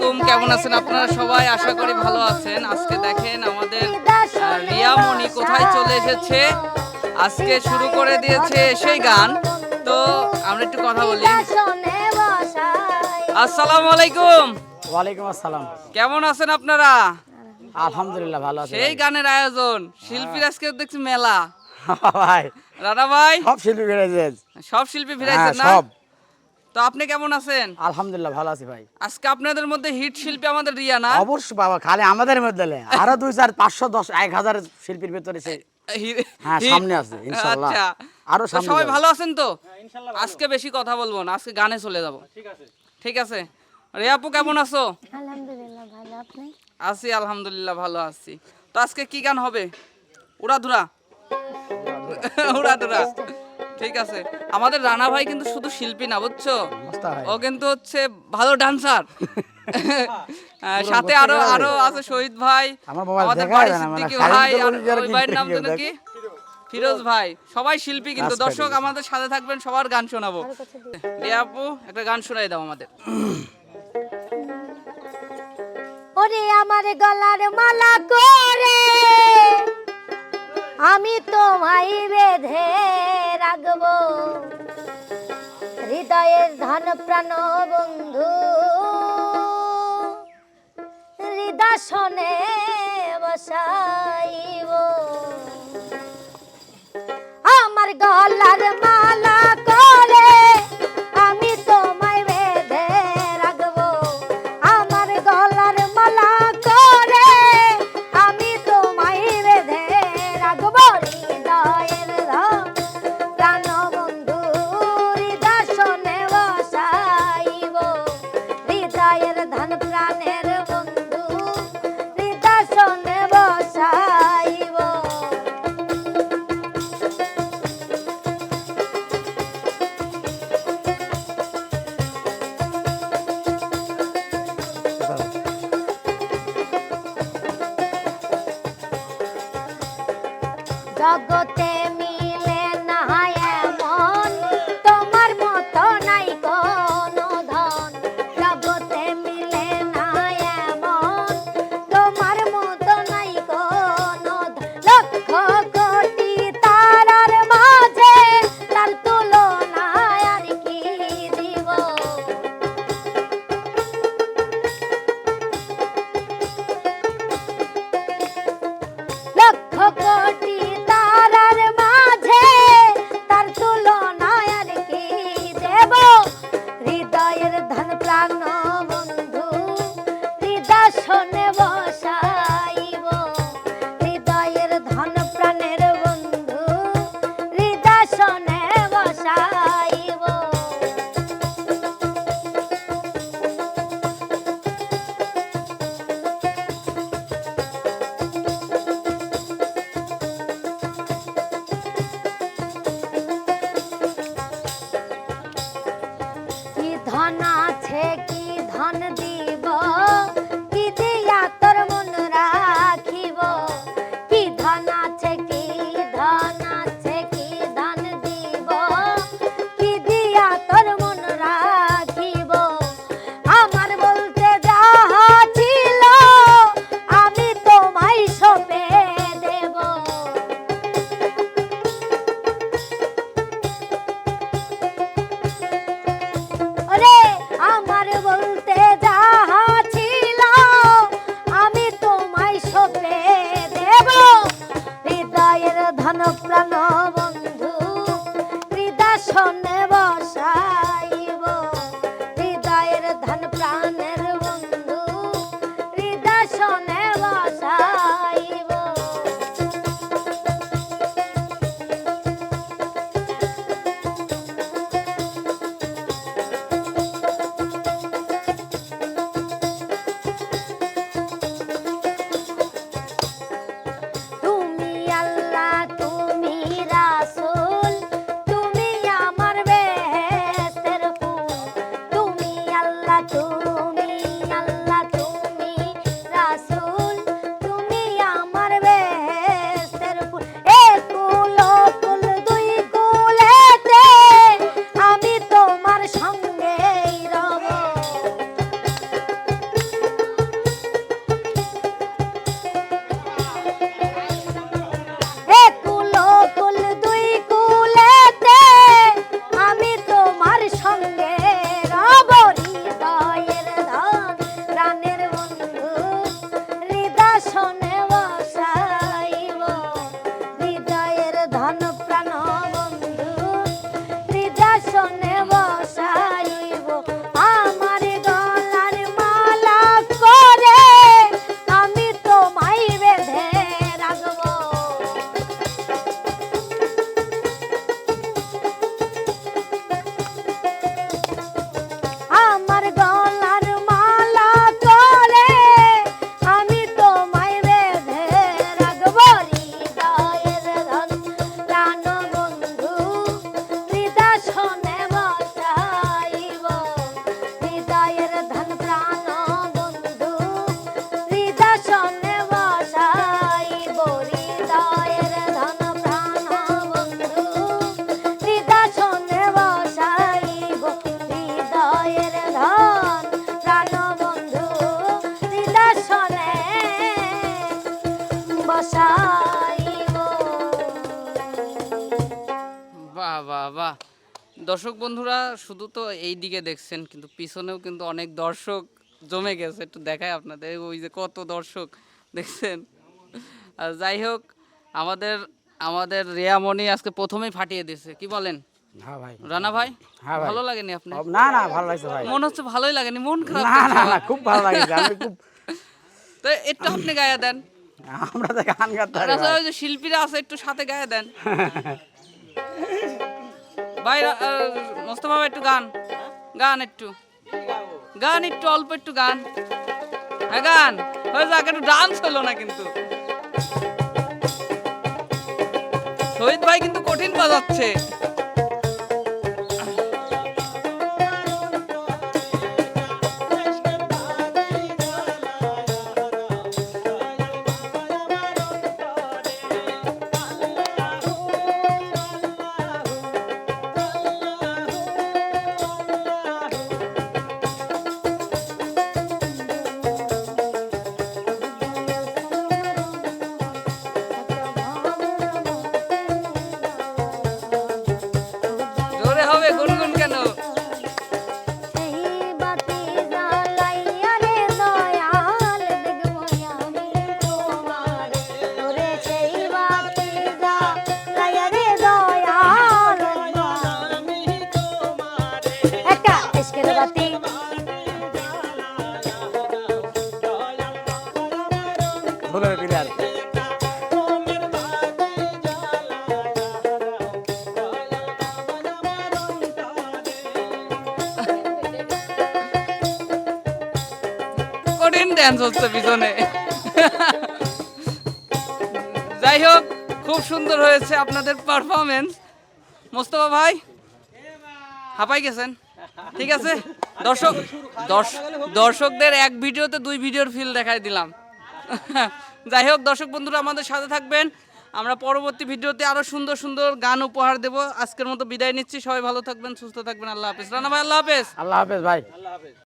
আলাইকুম কেমন আছেন আপনারা সবাই? আশা করি ভালো আছেন। আজকে দেখেন আমাদের আহ, রিয়া মণি কোথায় চলে এসেছে? আজকে শুরু করে দিয়েছে সেই গান। তো আমরা একটু কথা বলি। আসসালামু আলাইকুম। ওয়ালাইকুম আসসালাম। কেমন আছেন আপনারা? আলহামদুলিল্লাহ ভালো আছি সেই গানের আয়োজন। শিল্পীর আজকে দেখছি মেলা। ভাই রানা ভাই? সব শিল্পী বেড়েছে সব শিল্পী হ্যাঁ ফিরাইছেন না? সব। তো আপনি কেমন আছেন? আলহামদুলিল্লাহ ভালো আছি ভাই। আজকে আপনাদের মধ্যে হিট শিল্পী আমাদের রিয়া না? অবশ্যই বাবা খালি আমাদের মধ্যে আরও দুই চার পাঁচশো দশ এক হাজার শিল্পীর ভেতরে সে হ্যাঁ, সামনে আছে, ইনশাআল্লাহ। আচ্ছা। আরও সামনে সবাই ভালো আছেন তো? আজকে বেশি কথা বলব না আজকে গানে চলে যাব। ঠিক আছে। রিয়াপু কেমন আছো? আলহামদুলিল্লাহ ভালো। আপনি? আছি আলহামদুলিল্লাহ ভালো আছি। তো আজকে কি গান হবে? উড়াধুরা। উড়াধুরা। ঠিক আছে। আমাদের রানা ভাই কিন্তু শুধু শিল্পী না বুঝছ? ও কিন্তু হচ্ছে ভালো ডান্সার সাথে আরও আরও আছে শহীদ ভাই আমাদের দেখাই বাড়ি যায় না, মানে সিদ্দিকী ভাই আর ওই ভাইয়ের নাম দেখে। যেন কি ফিরোজ ভাই সবাই শিল্পী কিন্তু। দর্শক আমাদের সাথে থাকবেন সবার গান শোনাবো। আপু একটা গান শোনাই দাও আমাদের। ওরে আমার গলার মালা করে। আমি তোমায় বেঁধে রাখব। হৃদয়ের ধন প্রাণ বন্ধু হৃদাসনে বসাইব। আমার গলার মালা জগতে মিলে কি ধন প্রাণ বন্ধু হৃদয় দর্শক বন্ধুরা শুধু তো এই দিকে দেখছেন কিন্তু পিছনেও কিন্তু অনেক দর্শক জমে গেছে। একটু দেখায় আপনাদের ওই যে কত দর্শক দেখছেন? আর যাই হোক আমাদের আমাদের রেয়ামণি আজকে প্রথমেই ফাটিয়ে দিয়েছে কি বলেন? হ্যাঁ ভাই। রানা ভাই হ্যাঁ ভালো লাগেনি আপনি না না ভালো লাগছে ভাই। মনে হচ্ছে ভালোই লাগেনি মন খারাপ না না না খুব ভালো লাগছে আমি খুব তো একটু আপনি গায়ে দেন। আমরা তো গান গাতে আর পারি আসলে ভাই। ওই যে শিল্পীরা আছে একটু সাথে গায়ে দেন। ভাই মোস্তফা ভাই একটু গান। গান একটু। গান একটু, অল্প একটু গান। হ্যাঁ গান। হয়ে যাক, একটু ডান্স হলো না কিন্তু। শহীদ ভাই কিন্তু কঠিন বাজাচ্ছে। কঠিন ড্যান্স হচ্ছে পিছনে। যাই হোক খুব সুন্দর হয়েছে আপনাদের পারফরমেন্স মোস্তফা ভাই, হাঁপাই গেছেন? ঠিক আছে? দর্শক দর্শকদের এক ভিডিওতে দুই ভিডিওর ফিল দেখাই দিলাম। যাই হোক দর্শক বন্ধুরা, আমাদের সাথে থাকবেন। আমরা পরবর্তী ভিডিওতে আরও সুন্দর সুন্দর গান উপহার দেব। আজকের মতো বিদায় নিচ্ছি। সবাই ভালো থাকবেন, সুস্থ থাকবেন। আল্লাহ হাফেজ। রানা ভাই, আল্লাহ হাফেজ। আল্লাহ হাফেজ ভাই।